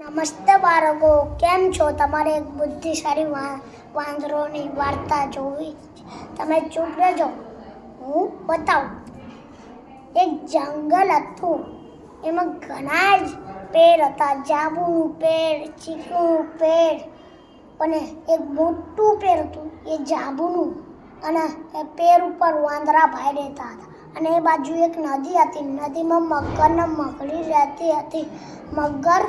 નમસ્તે બાળકો, કેમ છો? તમારે એક બુદ્ધિશાળી વાંદરોની વાર્તા જોવી તમે ચૂપ રહેજો. હું બતાવું. એક જંગલ હતું. એમાં ઘણા જ પેડ હતા. જાંબુનું પેડ ચીકુનું પેડ અને એક મોટું પેડ હતું. એ જાંબુનું અને એ પેડ ઉપર વાંદરા ભાઈ રહેતા હતા. અને એ બાજુ એક નદી હતી. નદીમાં મગરને મગડી રહેતી હતી. મગર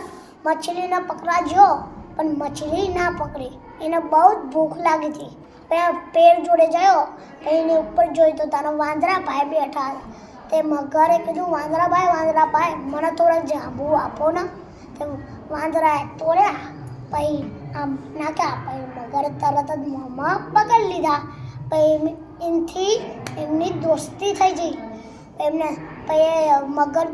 મછલીને પકડાજો પણ મછલી ના પકડી. એને બહુ જ ભૂખ લાગી હતી. પછી પેર જોડે ગયો તો એની ઉપર જોઈ તો તારો વાંદરા ભાઈ બેઠા તે મગરે કીધું વાંદરા ભાઈ વાંદરા ભાઈ મને થોડા જાંબુ આપો ને. તે વાંદરાએ તોડ્યા, પછી આમ નાખ્યા, પછી મગરે તરત જ મોંમાં પકડી લીધા. પછી એમથી એમની દોસ્તી થઈ ગઈ. એમને પછી મગર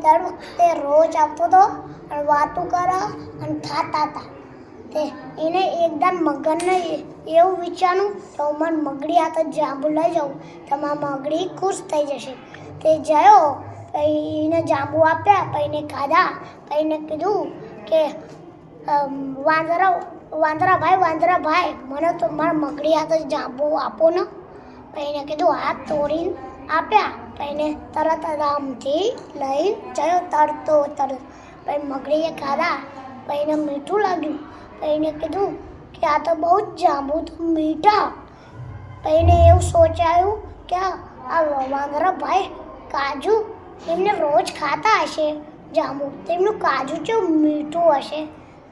તે રોજ આપતો હતો અને વાતો કરે અને ખાતા હતા તે એને એકદમ મગરને એવું વિચાર્યું તો હું મગડી મગડી હાથે જાંબુ લઈ જાઉં. તો મારા મગડી ખુશ થઈ જશે. તે ગયો પછી એને જાંબુ આપ્યા પછી એને ખાધા. પછી એને કીધું કે વાંદરા વાંદરા ભાઈ વાંદરા ભાઈ, મને તો મારા મગડી હાથે જાંબુ આપો ને. પછી એને કીધું, હાથ તોડીને આપ્યા. એને તરત જ આમથી લઈ જયો તરતો તરત પછી મગડીએ ખાધા. પછી મીઠું લાગ્યું. પછી એને કીધું કે આ તો બહુ જ જાંબુ તો મીઠા. પછી એવું સોચાયું કે આ આ વાંદરા ભાઈ કાજુ એમને રોજ ખાતા હશે. જાંબુ. તેમનું કાજુ કેવું મીઠું હશે.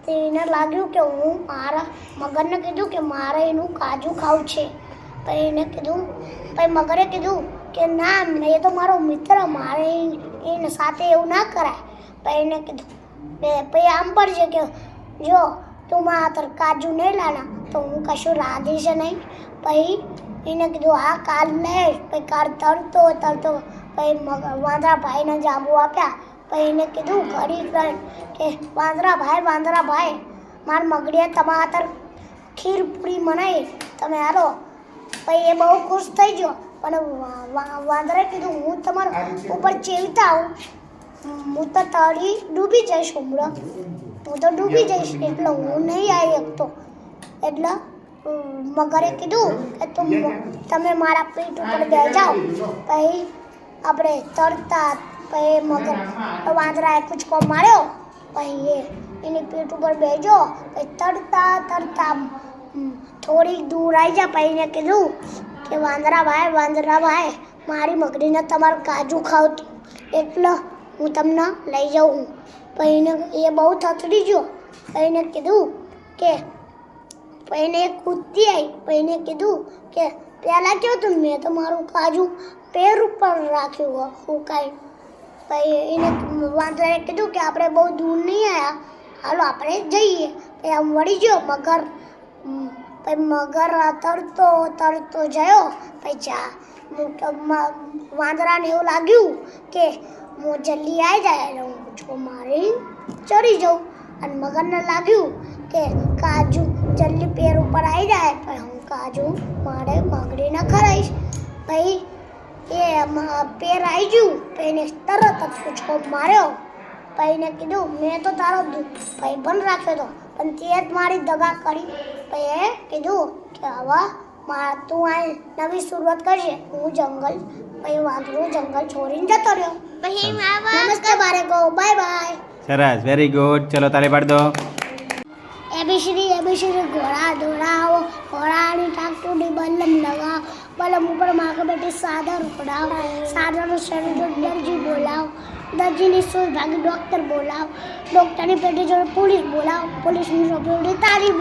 તેને લાગ્યું કે હું મારા મગરને કીધું કે મારે એનું કાજુ ખાવું છે. પછી એને કીધું પછી મગરે કીધું કે ના એ તો મારો મિત્ર, મારે એને સાથે એવું ના કરાય. પછી એને કીધું, બે- પછી આમ પડશે કે જો તું મારા તર કાજુ નહીં લાના, તો હું કશું રાંધીશ નહીં. પછી એને કીધું, હા, કાલ લઈશ પછી કાલ તરતો તરતો. પછી વાંદરા ભાઈને જાંબુ આપ્યા. પછી એને કીધું, ઘડી કે વાંદરા ભાઈ વાંદરા ભાઈ માર મગડીએ તમારા તર ખીર પૂરી બનાવી તમે હાલો. પછી એ બહુ ખુશ થઈ ગયો. પણ વા- વા- કીધું હું તમારા ઉપર ચેવતા આવું. હું તો તળી ડૂબી જઈશ હમણાં હું તો ડૂબી જઈશ. એટલે હું નહીં આવી શકતો. એટલે મગરે કીધું કે તું તમે મારા પીઠ ઉપર બે જાઓ. પછી આપણે તરતા પછી મગર વાંદરાએ કૂચકો માર્યો. પછી એ એની પીઠ ઉપર બેજો પછી તરતા તરતા થોડીક દૂર આવી જા. પછી કીધું કે વાંદરા ભાઈ વાંદરા ભાઈ, મારી મગરીને તમારું કાજુ ખાવતું એટલે હું તમને લઈ જાઉં પછી એને એ બહુ થથડી ગયો. પહીને કીધું કે પછી એને કૂદતી આવી પહીને કીધું કે પહેલાં કહો તું? મેં તો મારું કાજુ પેર ઉપર રાખ્યું હું કાંઈ પછી એને વાંદરાએ કીધું કે, આપણે બહુ દૂર નહીં આવ્યા હાલો, આપણે જઈએ. પછી આમ વળી ગયો, મગર પછી મગર તરતો તરતો જયો. પછી વાંદરાને એવું લાગ્યું કે હું જલ્દી આવી જાય અને હું પૂછકો મારી ચડી જાઉં. અને મગરને લાગ્યું કે કાજુ જલ્દી પેર ઉપર આવી જાય. પણ હું કાજુ મારે મગડીને ખરાઈશ પછી એ પેર આવી ગયું એને તરત જ પૂછકો માર્યો. એને કીધું, મેં તો તારો ભાઈ પણ રાખ્યો હતો પણ તે જ મારી દગા કરી પછી એ કીધું કે હવે મા તું આ નવી શરૂઆત કરશે હું જંગલ પછી વાંદરો જંગલ છોડીને જતો રહ્યો. પછી મારા નમસ્તે ગો બાય બાય. સરસ વેરી ગુડ ચલો તારે પાડ દો. એબીસીડી એબીસીડી ઘોડા દોડાવો ઘોડાની ટાકટુડી બંધ લગાવ. બલમ ઉપર માગે બેટી સાદર ઉડાવ સાદરનું શરીર દરજી બોલાવ દરજીની સુઈ ભાગી ડૉક્ટર બોલાવ ડૉક્ટરની પેટી જોડે પોલીસ બોલાવ પોલીસની જોડે તારી